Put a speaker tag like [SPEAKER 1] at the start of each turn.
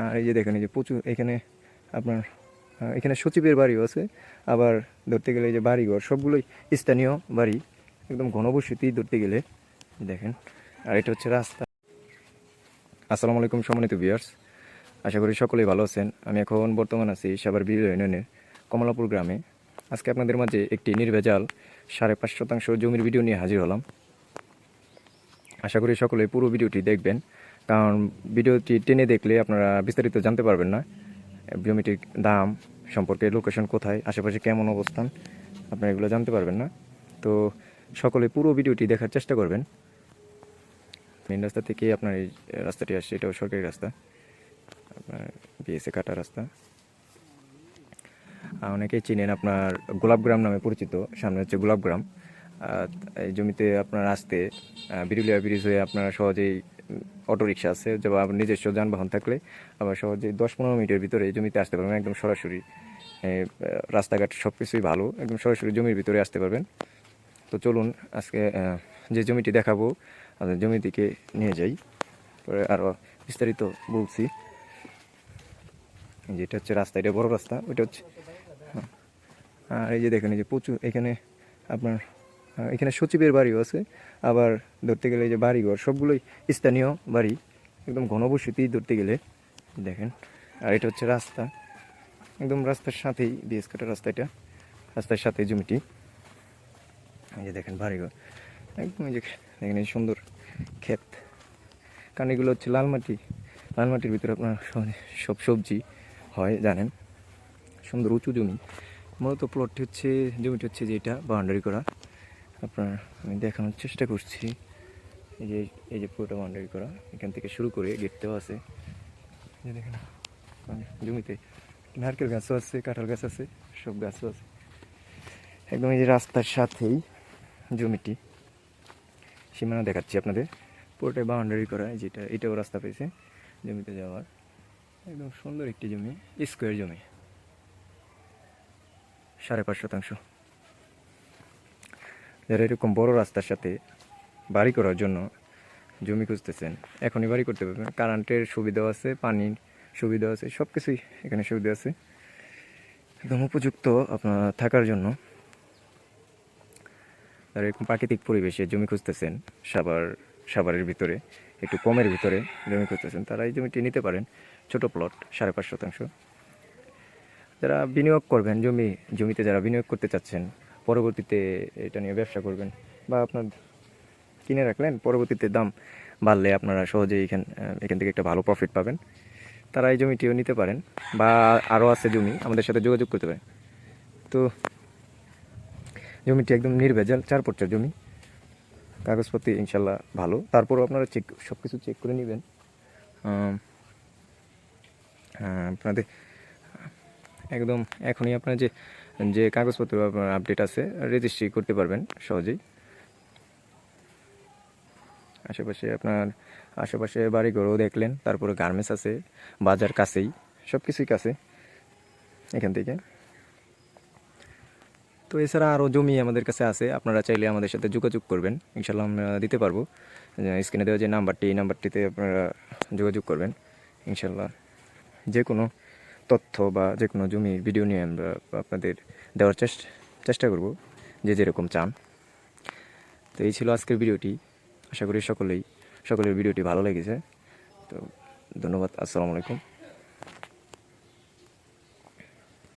[SPEAKER 1] আর এই যে দেখেন, এই যে প্রচুর এখানে আপনার এখানে সচিবের বাড়িও আছে। আবার ধরতে গেলে এই যে বাড়িঘর, সবগুলোই স্থানীয় বাড়ি, একদম ঘনবসতি ধরতে গেলে। দেখেন, আর এটা হচ্ছে রাস্তা। আসসালামু আলাইকুম, সম্মানিত ভিউয়ার্স। আশা করি সকলেই ভালো আছেন। আমি এখন বর্তমান আছি সাভার বিল ইউনিয়নের কমলাপুর গ্রামে। আজকে আপনাদের মাঝে একটি নির্ভেজাল সাড়ে পাঁচ শতাংশ জমির ভিডিও নিয়ে হাজির হলাম। আশা করি সকলে পুরো ভিডিওটি দেখবেন। কারণ ভিডিওটি টেনে দেখলে আপনারা বিস্তারিত জানতে পারবেন না জমিটির দাম সম্পর্কে লোকেশন কোথায়, আশেপাশে কেমন অবস্থান, আপনারা এগুলো জানতে পারবেন না। তো সকলে পুরো ভিডিওটি দেখার চেষ্টা করবেন। মেন রাস্তা থেকে আপনার এই রাস্তাটি আসছে, এটাও সরকারি রাস্তা। আপনার বিএসএ কাটা রাস্তা। অনেকেই চিনেন আপনার গোলাপগ্রাম নামে পরিচিত, সামনে হচ্ছে গোলাপগ্রাম। এই জমিতে আপনার আসতে বিরুলিয়া ব্রিজ হয়ে আপনার সহজেই অটো রিক্সা আছে যেমন আপনার নিজস্ব যানবাহন থাকলে আবার সহজে দশ পনেরো মিনিটের ভিতরে জমিতে আসতে পারবেন। একদম সরাসরি রাস্তাঘাট সব কিছুই ভালো, একদম সরাসরি জমির ভিতরে আসতে পারবেন। তো চলুন আজকে যে জমিটি দেখাবো আপনার জমির দিকে নিয়ে যাই। পরে আরও বিস্তারিত বলছি। যে এটা হচ্ছে রাস্তা, এটা বড় রাস্তা, ওইটা হচ্ছে হ্যাঁ। আর এই যে দেখেন, এই যে প্রচুর, এখানে আপনার এখানে সচিবের বাড়িও আছে। আবার ধরতে গেলে যে বাড়িঘর, সবগুলোই স্থানীয় বাড়ি। একদম ঘনবসতি ধরতে গেলে, দেখেন। আর এটা হচ্ছে রাস্তা। একদম রাস্তার সাথেই বিএস কাটার রাস্তা এটা। রাস্তার সাথে জমিটি। এই যে দেখেন বাড়িঘর। একদম এই যে দেখেন এই সুন্দর ক্ষেত। কারণ এগুলো হচ্ছে লাল মাটি। লাল মাটির ভিতরে আপনার সব- সব সবজি হয়, জানেন। সুন্দর উঁচু জমি। মূলত প্লটটি হচ্ছে জমিটি হচ্ছে যে এটা বাউন্ডারি করা। আপনার আমি দেখানোর চেষ্টা করছি। এই যে এই যে পুরোটা বাউন্ডারি করা, এখান থেকে শুরু করে গেটতেও আছে। দেখেন মানে জমিতে নারকেল গাছও আছে, কাঁঠাল গাছ আছে, সব গাছও আছে। একদম এই যে রাস্তার সাথেই জমিটি। সীমানা দেখাচ্ছি আপনাদের। পুরোটাই বাউন্ডারি করা যেটা, এটাও রাস্তা পেয়েছে জমিতে যাওয়ার। একদম সুন্দর একটি জমি স্কোয়ার জমি। সাড়ে পাঁচ শতাংশ। যারা এরকম বড় রাস্তার সাথে বাড়ি করার জন্য জমি খুঁজতেছেন। এখনই বাড়ি করতে পারবেন। কারেন্টের সুবিধাও আছে, পানির সুবিধা আছে সব কিছুই এখানে সুবিধা আছে। একদম উপযুক্ত আপনার থাকার জন্য। যারা এরকম প্রাকৃতিক পরিবেশে জমি খুঁজতেছেন সাভার সাভারের ভিতরে, একটু কমের ভিতরে জমি খুঁজতেছেন, তারা এই জমিটি নিতে পারেন। ছোট প্লট সাড়ে পাঁচ শতাংশ। যারা বিনিয়োগ করবেন, জমি, জমিতে যারা বিনিয়োগ করতে চাচ্ছেন পরবর্তীতে এটা নিয়ে ব্যবসা করবেন বা আপনার কিনে রাখলেন, পরবর্তীতে দাম বাড়লে আপনারা সহজেই এখান এখান থেকে একটা ভালো প্রফিট পাবেন। তারা এই জমিটিও নিতে পারেন বা আরও আছে জমি, আমাদের সাথে যোগাযোগ করতে পারেন। তো জমিটি একদম নির্ভেজাল চার পট্টার জমি। কাগজপত্র ইনশাল্লাহ ভালো। তারপরও আপনারা চেক সব কিছু চেক করে নেবেন। আপনাদের একদম এখনই আপনার যে যে কাগজপত্র আপনার আপডেট আছে রেজিস্ট্রি করতে পারবেন সহজেই। আশেপাশে আপনার, আশেপাশে বাড়িঘরও দেখলেন, তারপরে গার্মেন্টস আছে, বাজার কাছেই সব কিছুই কাছে, এখান থেকে। তো এছাড়া আরও জমি আমাদের কাছে আছে, আপনারা চাইলে আমাদের সাথে যোগাযোগ করবেন ইনশাল্লাহ আমরা দিতে পারব। স্ক্রিনে দেওয়া যে নাম্বারটি এই নাম্বারটিতে আপনারা যোগাযোগ করবেন ইনশাল্লাহ যে কোনো তথ্য বা যে কোনো জমির ভিডিও নিয়ে আমরা আপনাদের দেওয়ার চেষ্টা চেষ্টা করব যে যেরকম চান। তো এই ছিল আজকের ভিডিওটি আশা করি সকলেই, সকলের ভিডিওটি ভালো লেগেছে। তো ধন্যবাদ। আসসালামু আলাইকুম।